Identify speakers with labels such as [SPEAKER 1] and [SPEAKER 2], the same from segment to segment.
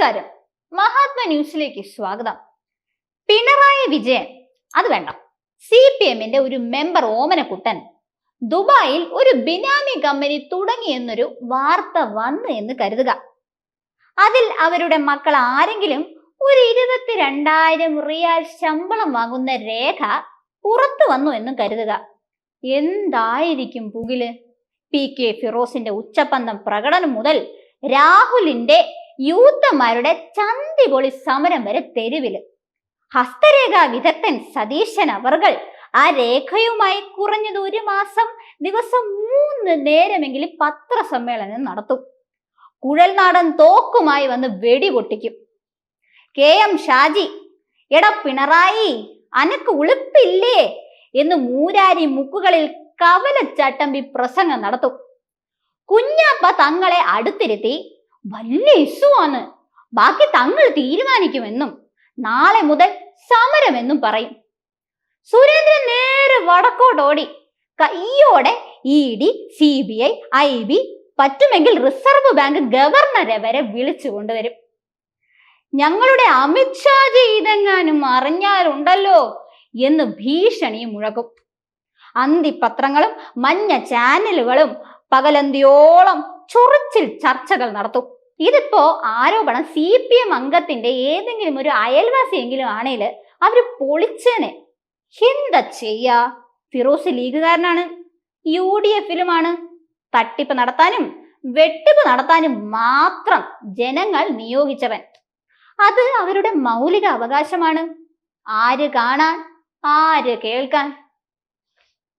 [SPEAKER 1] നമസ്കാരം. മഹാത്മ ന്യൂസിലേക്ക് സ്വാഗതം. പിണറായി വിജയൻ അത് വേണ്ട. സി പി എമ്മിന്റെ ഒരു മെമ്പർ ഓമനക്കുട്ടൻ ദുബായിൽ ഒരു ബിനാമി കമ്പനി തുടങ്ങി എന്നൊരു വാർത്ത വന്നു എന്ന് കരുതുക. അതിൽ അവരുടെ മക്കൾ ആരെങ്കിലും ഒരു ഇരുപത്തിരണ്ടായിരം റിയാൽ ശമ്പളം വാങ്ങുന്ന രേഖ പുറത്തു വന്നു എന്നും കരുതുക. എന്തായിരിക്കും പുകിൽ? പി കെ ഫിറോസിന്റെ ഉച്ചപ്പന്തം പ്രകടനം മുതൽ രാഹുലിന്റെ യൂത്തന്മാരുടെ ചന്തിപൊളി സമരം വരെ തെരുവിൽ. ഹസ്തരേഖാ വിദഗ്ധൻ സതീശൻ അവർകൾ ആ രേഖയുമായി കുറഞ്ഞത് ഒരു മാസം ദിവസം മൂന്ന് നേരമെങ്കിലും പത്രസമ്മേളനം നടത്തും. കുഴൽനാടൻ തോക്കുമായി വന്ന് വെടി പൊട്ടിക്കും. കെ എം ഷാജി എട പിണറായി അനക്ക് ഉളുപ്പില്ലേ? എന്ന് മൂരാരി മുക്കുകളിൽ കവലച്ചട്ടമ്പി പ്രസംഗം നടത്തും. കുഞ്ഞാപ്പ തങ്ങളെ അടുത്തിരുത്തി വലിയ ഇസ്സുവാണ് ബാക്കി തങ്ങൾ തീരുമാനിക്കുമെന്നും നാളെ മുതൽ സമരമെന്നും പറയും. സുരേന്ദ്രൻ നേരെ വടക്കോട്ടോടി. കയ്യോടെ E D C B I I B പറ്റുമെങ്കിൽ റിസർവ് ബാങ്ക് ഗവർണറെ വരെ വിളിച്ചു കൊണ്ടുവരും. ഞങ്ങളുടെ അമിത്ഷാജി ഇതെങ്ങാനും അറിഞ്ഞാലുണ്ടല്ലോ എന്ന് ഭീഷണി മുഴക്കും. അന്തിപത്രങ്ങളും മഞ്ഞ ചാനലുകളും പകലന്തിയോളം ചൊറിച്ചിൽ ചർച്ചകൾ നടത്തും. ഇതിപ്പോ ആരോപണം സി പി എം അംഗത്തിന്റെ ഏതെങ്കിലും ഒരു അയൽവാസിയെങ്കിലും ആണേൽ അവർ പൊളിച്ചേനെ. എന്താ ചെയ്യാ? ഫിറോസ് ലീഗുകാരനാണ്. യു ഡി എഫിലുമാണ്. തട്ടിപ്പ് നടത്താനും വെട്ടിപ്പ് നടത്താനും മാത്രം ജനങ്ങൾ നിയോഗിച്ചവൻ. അത് അവരുടെ മൗലിക അവകാശമാണ്. ആര് കാണാൻ ആര് കേൾക്കാൻ.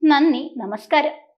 [SPEAKER 1] നന്ദി നമസ്കാരം.